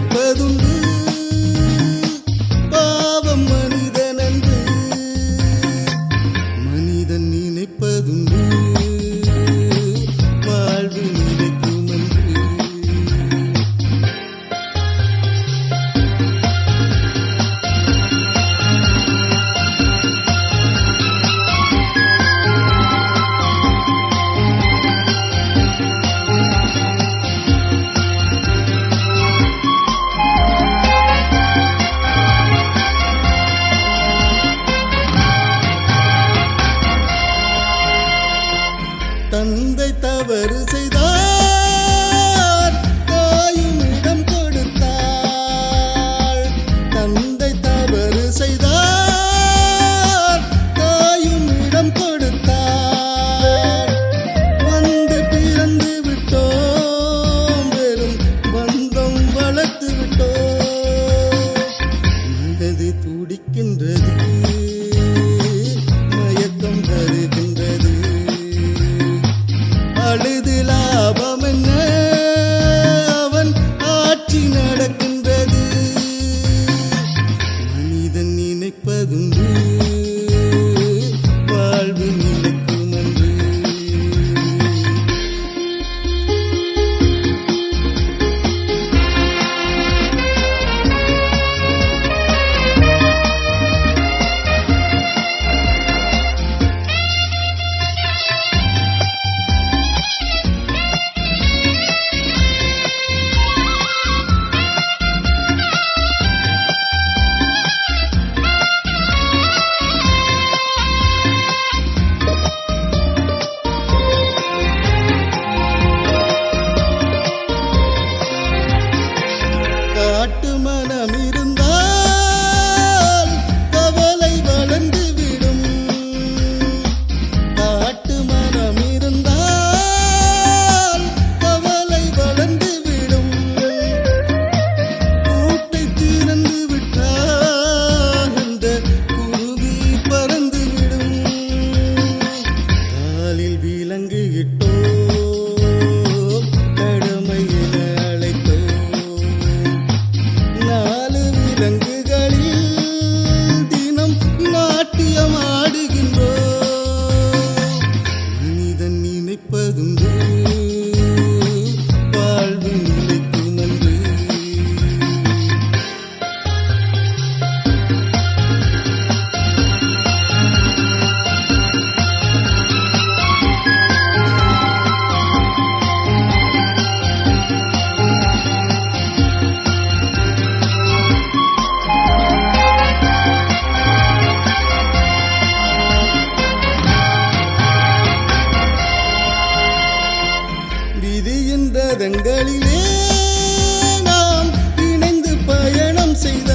me தந்தை தவறு செய்தார். பாடுகின்றோம் கரங்களிலே நாம் இணைந்து பயணம் செய்த